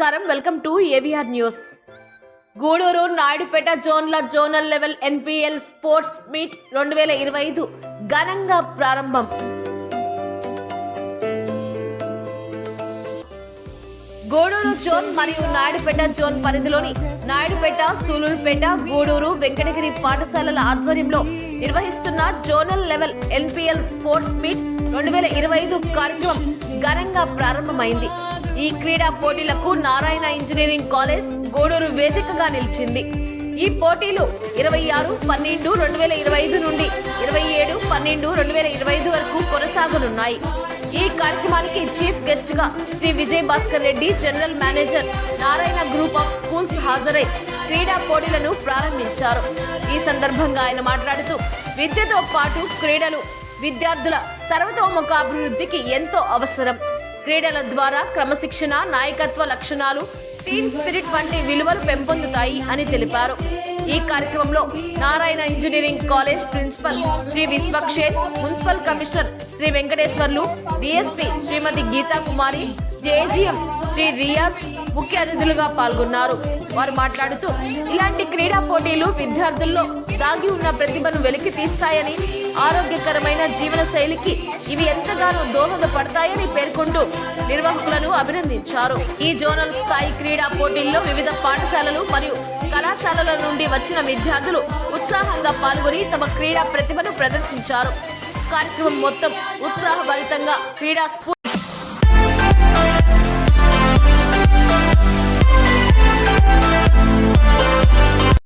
నమస్కారం. Welcome to AVR news. Gudur Naidupeta జోన్ల zonal level NPL sports meet రెండు వేల ఇరవై ఐదు ఘనంగా ప్రారంభం. గూడూరు జోన్ మరియు నాయుడుపేట జోన్ పరిధిలోని నాయుడుపేట సూలూరుపేట గూడూరు వెంకటగిరి పాఠశాలల ఆధ్వర్యంలో నిర్వహిస్తున్న zonal level NPL sports meet రెండు వేల ఇరవై ఐదు కార్యక్రమం ఘనంగా ప్రారంభమైంది. ఈ క్రీడా పోటీలకు నారాయణ ఇంజనీరింగ్ కాలేజ్ గూడూరు వేదికగా నిలిచింది. ఈ పోటీలు ఇరవై ఆరు పన్నెండు రెండు వేల ఇరవై ఐదు నుండి ఇరవై ఏడు పన్నెండు రెండు వేల ఇరవై ఐదు వరకు కొనసాగనున్నాయి. ఈ కార్యక్రమానికి చీఫ్ గెస్ట్గా Shri Vijay Bhaskar Reddy general manager Narayana group of schools హాజరై క్రీడా పోటీలను ప్రారంభించారు. ఈ సందర్భంగా ఆయన మాట్లాడుతూ విద్యతో పాటు క్రీడలు విద్యార్థుల సర్వతోముఖ అభివృద్ధికి ఎంతో అవసరం. క్రీడల ద్వారా క్రమశిక్షణ నాయకత్వ లక్షణాలు టీమ్ స్పిరిట్ వంటి విలువలు పెంపొందుతాయి అని తెలిపారు. ఈ కార్యక్రమంలో Narayana engineering college principal Shri Vishwakshet municipal commissioner Shri Venkateswarlu DSP Shrimati Geetha Kumari JGM Shri Riyaz ముఖ్య అతిథులుగా పాల్గొన్నారు. వారు మాట్లాడుతూ ఇలాంటి క్రీడా పోటీలు విద్యార్థుల్లో దాగి ఉన్న ప్రతిభను వెలికి తీస్తాయని ఆరోగ్యకరమైన జీవన శైలికి ఇవి ఎంతగానో దోహదపడతాయని పేర్కొంటూ నిర్వాహకులను అభినందించారు. ఈ జోనల్ స్థాయి క్రీడా పోటీల్లో వివిధ పాఠశాలలు మరియు కళాశాలల నుండి వచ్చిన విద్యార్థులు ఉత్సాహంగా పాల్గొని తమ క్రీడా ప్రతిభను ప్రదర్శించారు. కార్యక్రమం మొత్తం ఉత్సాహభరితంగా క్రీడా